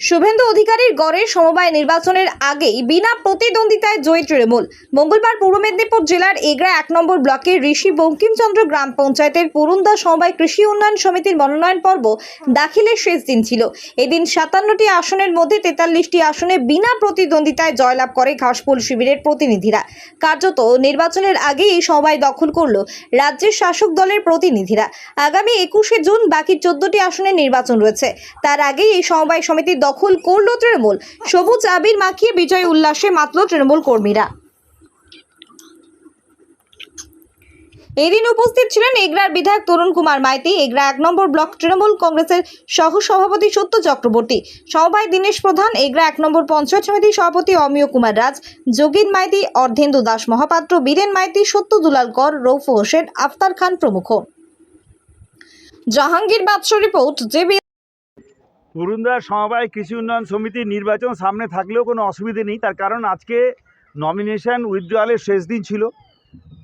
শুভেন্দু অধিকারীর গড়ে সমবায় নির্বাচনের আগেই বিনা প্রতিদ্বন্দ্বিতায় জয়ী তৃণমূল। মঙ্গলবার পূর্ব মেদিনীপুর জেলার এগরা এক নম্বর ব্লকের ঋষি বঙ্কিমচন্দ্র গ্রাম পঞ্চায়েতের পুরুন্দা সমবায় কৃষি উন্নয়ন সমিতির মনোনয়ন পর্ব দাখিলের শেষ দিন ছিল। এদিন সাতান্নটি আসনের মধ্যে তেতাল্লিশটি আসনে বিনা প্রতিদ্বন্দ্বিতায় জয়লাভ করে ঘাসফুল শিবিরের প্রতিনিধিরা। কার্যত নির্বাচনের আগেই এই সমবায় দখল করল রাজ্যের শাসক দলের প্রতিনিধিরা। আগামী একুশে জুন বাকি চোদ্দটি আসনের নির্বাচন রয়েছে। তার আগেই এই সমবায় সমিতি দখল করল তৃণমূল। সবুজ আবির মাখিয়ে বিজয় উল্লাসে মাতল তৃণমূল কর্মীরা। এদিন উপস্থিত ছিলেন এগরার বিধায়ক তরুণ কুমার মাইতি। এগরা এক নম্বর ব্লক তৃণমূল কংগ্রেসের সহ সভাপতি সত্য চক্রবর্তী। সমবায় দীনেশ প্রধান। এগরা এক নম্বর পঞ্চায়েত সমিতির সভাপতি অমিয় কুমার রাজ। যোগিন মাইতি, অর্ধেন্দু দাস মহাপাত্র, বীরেন মাইতি, সত্য দুলাল কর, রৌফু হোসেন, আফতার খান প্রমুখ। জাহাঙ্গীর বাদশা রিপোর্ট, জেবি পুরুন্দা সমবায় কৃষি উন্নয়ন সমিতির নির্বাচন সামনে থাকলেও কোনো অসুবিধে নেই। তার কারণ আজকে নমিনেশন উইথড্রয়ালের শেষ দিন ছিল।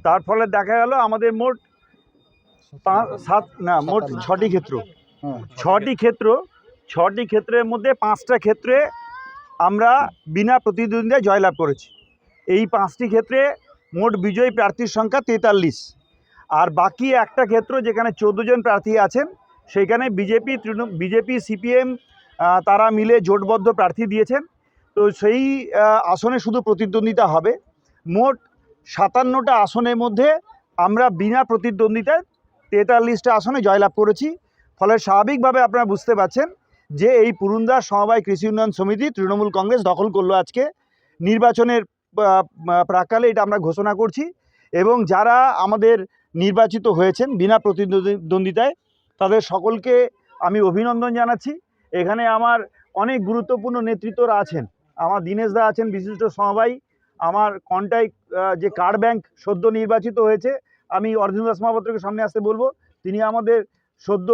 তার ফলে দেখা গেল আমাদের মোট সাত না মোট ছটি ক্ষেত্র। ছটি ক্ষেত্র ছটি ক্ষেত্রের মধ্যে পাঁচটা ক্ষেত্রে আমরা বিনা প্রতিদ্বন্দ্বিতায় জয়লাভ করেছি। এই পাঁচটি ক্ষেত্রে মোট বিজয়ী প্রার্থীর সংখ্যা তেতাল্লিশ। আর বাকি একটা ক্ষেত্র যেখানে চোদ্দ জন প্রার্থী আছেন সেখানে বিজেপি তৃণ বিজেপি, সিপিএম তারা মিলে জোটবদ্ধ প্রার্থী দিয়েছেন। তো সেই আসনে শুধু প্রতিদ্বন্দ্বিতা হবে। মোট সাতান্নটা আসনের মধ্যে আমরা বিনা প্রতিদ্বন্দ্বিতায় তেতাল্লিশটা আসনে জয়লাভ করেছি। ফলে স্বাভাবিকভাবে আপনারা বুঝতে পারছেন যে এই পুরুন্দা সমবায় কৃষি উন্নয়ন সমিতি তৃণমূল কংগ্রেস দখল করল আজকে। নির্বাচনের প্রাকালে এটা আমরা ঘোষণা করছি। এবং যারা আমাদের নির্বাচিত হয়েছেন বিনা প্রতিদ্বন্দ্বিতায় তাদের সকলকে আমি অভিনন্দন জানাচ্ছি। এখানে আমার অনেক গুরুত্বপূর্ণ নেতৃত্বরা আছেন। আমার দীনেশদা আছেন, বিশিষ্ট সমবায়। আমার কন্টাক্ট যে কার্ড ব্যাংক সদ্য নির্বাচিত হয়েছে, আমি অর্জুন দাস মহাপাত্রকে সামনে আসতে বলব। তিনি আমাদের সদ্য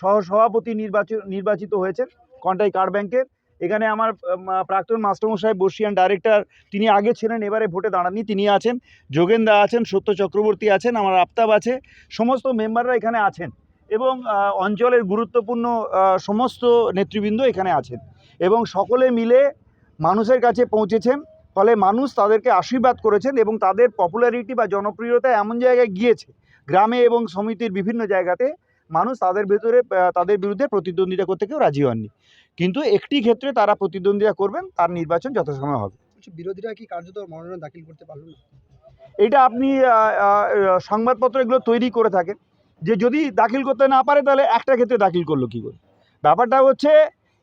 সহসভাপতি নির্বাচিত নির্বাচিত হয়েছেন কন্টাই কার্ড ব্যাংকের। এখানে আমার প্রাক্তন মাস্টারমশাই বর্ষিয়ান ডাইরেক্টর, তিনি আগে ছিলেন, এবারে ভোটে দাঁড়াননি। তিনি আছেন, যোগেন্দা আছেন, সত্য চক্রবর্তী আছেন, আমার আফতাব আছে। সমস্ত মেম্বাররা এখানে আছেন। এবং অঞ্চলের গুরুত্বপূর্ণ সমস্ত নেতৃবৃন্দ এখানে আছেন। এবং সকলে মিলে মানুষের কাছে পৌঁছেছেন ফলে মানুষ তাদেরকে আশীর্বাদ করেছেন এবং তাদের পপুলারিটি বা জনপ্রিয়তা এমন জায়গায় গিয়েছে গ্রামে এবং সমিতির বিভিন্ন জায়গাতে মানুষ তাদের ভেতরে তাদের বিরুদ্ধে প্রতিদ্বন্দ্বিতা করতে কেউ রাজি হননি। কিন্তু একটি ক্ষেত্রে তারা প্রতিদ্বন্দ্বিতা করবেন তার নির্বাচন যথাসময় হবে। বিরোধীরা কি কার্যত মনোনয়ন দাখিল করতে পারল না? এটা আপনি সংবাদপত্র এগুলো তৈরি করে থাকেন। যে যদি দাখিল করতে না পারে, তাহলে একটা ক্ষেত্রে দাখিল করল কী করে? ব্যাপারটা হচ্ছে,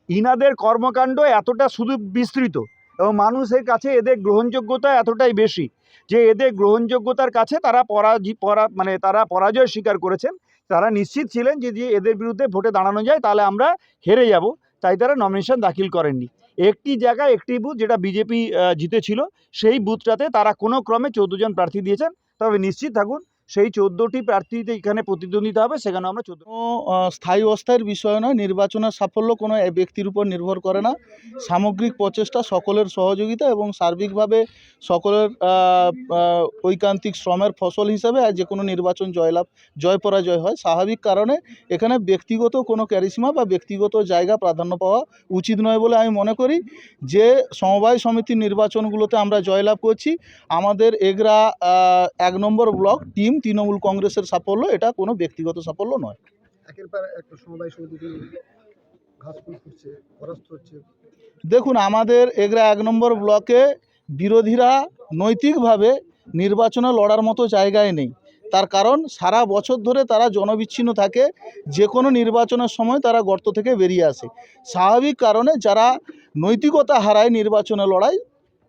ইনাদের কর্মকাণ্ড এতটা শুধু বিস্তৃত এবং মানুষের কাছে এদের গ্রহণযোগ্যতা এতটাই বেশি যে এদের গ্রহণযোগ্যতার কাছে তারা পরাজি, পরা মানে তারা পরাজয় স্বীকার করেছেন। তারা নিশ্চিত ছিলেন যে যে এদের বিরুদ্ধে ভোটে দাঁড়ানো যায়, তাহলে আমরা হেরে যাব। তাই তারা নমিনেশন দাখিল করেননি। একটি জায়গায় একটি বুথ যেটা বিজেপি জিতেছিল, সেই বুথটাতে তারা কোনো ক্রমে চৌদ্দ জন প্রার্থী দিয়েছেন। তবে নিশ্চিত থাকুন সেই চোদ্দোটি প্রার্থীতে এখানে প্রতিদ্বন্দ্বিতা হবে সেখানে আমরা চোদ্দ স্থায়ী অস্থায়ীর বিষয় নয়, নির্বাচনের সাফল্য কোনো ব্যক্তির উপর নির্ভর করে না। সামগ্রিক প্রচেষ্টা সকলের সহযোগিতা এবং সার্বিকভাবে সকলের ঐকান্তিক শ্রমের ফসল হিসাবে যে কোনো নির্বাচন জয়লাভ, জয় পরাজয় হয়। স্বাভাবিক কারণে এখানে ব্যক্তিগত কোনো ক্যারিসমা বা ব্যক্তিগত জায়গা প্রাধান্য পাওয়া উচিত নয় বলে আমি মনে করি। যে সমবায় সমিতির নির্বাচনগুলোতে আমরা জয়লাভ করছি, আমাদের এগরা এক নম্বর ব্লক, টিম তৃণমূল কংগ্রেসের সাফল্য এটা কোনো ব্যক্তিগত সাফল্য নয়। দেখুন আমাদের এগরা এক নম্বর ব্লকে বিরোধীরা নৈতিকভাবে নির্বাচনে লড়ার মতো জায়গায় নেই। তার কারণ সারা বছর ধরে তারা জনবিচ্ছিন্ন থাকে যে কোনো নির্বাচনের সময় তারা গর্ত থেকে বেরিয়ে আসে। স্বাভাবিক কারণে যারা নৈতিকতা হারায় নির্বাচনে লড়াই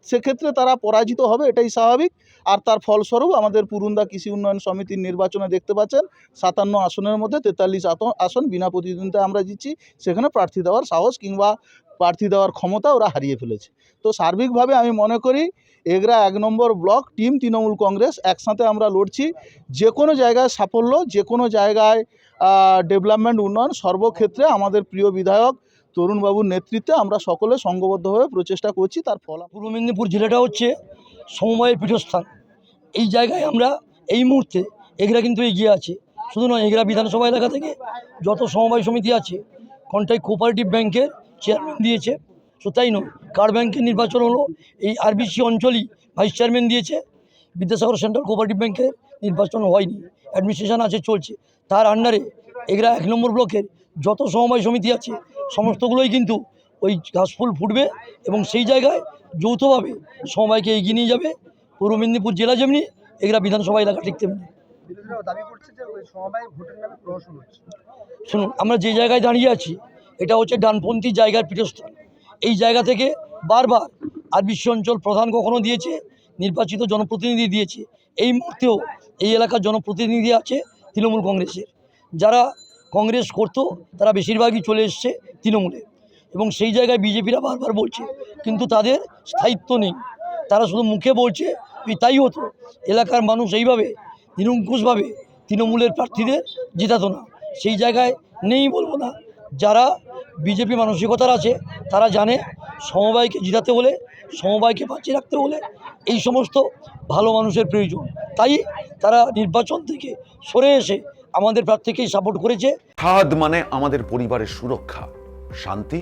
সেক্ষেত্রে তারা পরাজিত হবে এটাই স্বাভাবিক। আর তার ফলস্বরূপ আমাদের পুরুন্দা কৃষি উন্নয়ন সমিতির নির্বাচনে দেখতে পাচ্ছেন, সাতান্ন আসনের মধ্যে তেতাল্লিশ আসন বিনা প্রতিদ্বন্দ্বিতায় আমরা দিচ্ছি সেখানে প্রার্থী দেওয়ার সাহস কিংবা প্রার্থী দেওয়ার ক্ষমতা ওরা হারিয়ে ফেলেছে। তো সার্বিকভাবে আমি মনে করি, এগরা এক নম্বর ব্লক, টিম তৃণমূল কংগ্রেস, একসাথে আমরা লড়ছি। যে কোনো জায়গায় সাফল্য, যে কোনো জায়গায় ডেভেলপমেন্ট উন্নয়ন, সর্বক্ষেত্রে আমাদের প্রিয় বিধায়ক তরুণবাবুর নেতৃত্বে আমরা সকলে সংঘবদ্ধভাবে প্রচেষ্টা করছি, তার ফল পূর্ব মেদিনীপুর জেলাটা হচ্ছে সমবায়ের পীঠস্থান। এই জায়গায় আমরা এই মুহূর্তে এগরা কিন্তু এগিয়ে আছে। শুধু নয়, এগরা বিধানসভা এলাকা থেকে যত সমবায় সমিতি আছে কন্টাই কোঅপারেটিভ ব্যাংকের চেয়ারম্যান দিয়েছে। তো তাই নয়, কার ব্যাংকের নির্বাচন হলো, এই আরবিসি অঞ্চলই ভাইস চেয়ারম্যান দিয়েছে। বিদ্যাসাগর সেন্ট্রাল কোঅপারেটিভ ব্যাংকের নির্বাচন হয়নি অ্যাডমিনিস্ট্রেশন আছে, চলছে। তার আন্ডারে এগরা এক নম্বর ব্লকের যত সমবায় সমিতি আছে, সমস্তগুলোই কিন্তু ওই ঘাসফুল ফুটবে এবং সেই জায়গায় যৌথভাবে সবাইকে এগিয়ে নিয়ে যাবে। পূর্ব মেদিনীপুর জেলা যেমনি এগুলা বিধানসভা এলাকা ঠিক তেমনি। শুনুন আমরা যে জায়গায় দাঁড়িয়ে আছি এটা হচ্ছে ডানপন্থী জায়গার পীঠস্থান। এই জায়গা থেকে বারবার আর বিশ্ব অঞ্চল প্রধান কখনো দিয়েছে নির্বাচিত জনপ্রতিনিধি দিয়েছে। এই মুহূর্তেও এই এলাকার জনপ্রতিনিধি আছে তৃণমূল কংগ্রেসের। যারা কংগ্রেস করতো তারা বেশিরভাগই চলে এসছে তৃণমূলে। এবং সেই জায়গায় বিজেপিরা বারবার বলছে, কিন্তু তাদের স্থায়িত্ব নেই। তারা শুধু মুখে বলছে "এই তাই হতো। এলাকার মানুষ এইভাবে, নিরঙ্কুশভাবে তৃণমূলের প্রার্থীদের জেতাতো না। সেই জায়গায় নেই বলব না। যারা বিজেপি মানসিকতার আছে, তারা জানে সমবায়কে জিতাতে হলে, সমবায়কে বাঁচিয়ে রাখতে হলে এই সমস্ত ভালো মানুষের প্রয়োজন। তাই তারা নির্বাচন থেকে সরে এসে আমাদের প্রার্থীকেই সাপোর্ট করেছে। ছাদ মানে আমাদের পরিবারের সুরক্ষা, শান্তি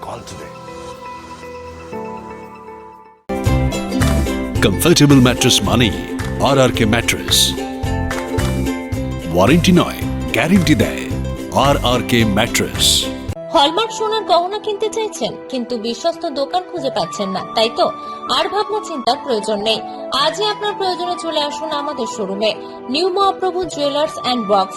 call today comfortable mattress মানেই R R K mattress warranty নয় গ্যারেন্টি দেয় R R K mattress hallmark সোনার গহনা কিনতে চাইছেন কিন্তু বিশ্বস্ত দোকান খুঁজে পাচ্ছেন না তাই তো? আর ভাবনা চিন্তার প্রয়োজন নেই। আজই আপনার প্রয়োজনে চলে আসুন আমাদের শোরুমে। New Mahaprabhu jewellers and box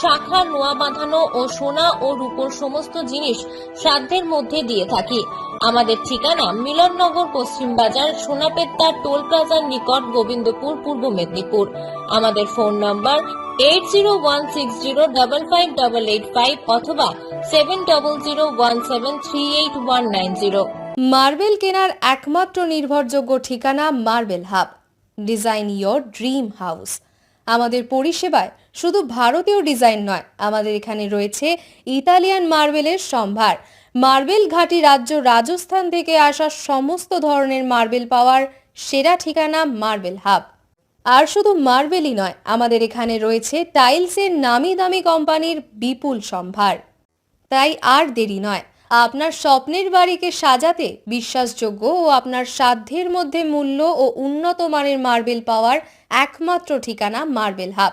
শাখা, নোয়া বাঁধানো ও সোনা ও রূপোর সমস্ত জিনিস সাধ্যের মধ্যে দিয়ে থাকি। আমাদের ঠিকানা মিলননগর, পশ্চিম বাজার সোনাপেত্তা টোল প্লাজার নিকট, গোবিন্দপুর, পূর্ব মেদিনীপুর। আমাদের phone number eight zero one six zero double five double eight five অথবা seven double zero one seven three eight one nine zero marble কেনার একমাত্র নির্ভরযোগ্য ঠিকানা marble hub. Design your dream house. আমাদের পরিষেবায় শুধু ভারতীয় ডিজাইন নয়, আমাদের এখানে রয়েছে ইতালিয়ান মার্বেলের সম্ভার। মার্বেল ঘাটি রাজ্য রাজস্থান থেকে আসা সমস্ত ধরনের মার্বেল পাওয়ার সেরা ঠিকানা মার্বেল হাব। আর শুধু মার্বেলই নয়, আমাদের এখানে রয়েছে টাইলসের নামি দামি কোম্পানির বিপুল সম্ভার। তাই আর দেরি নয়, আপনার স্বপ্নের বাড়িকে সাজাতে বিশ্বাসযোগ্য ও আপনার সাধ্যের মধ্যে মূল্য ও উন্নত মানের মার্বেল পাওয়ার একমাত্র ঠিকানা মার্বেল হাব।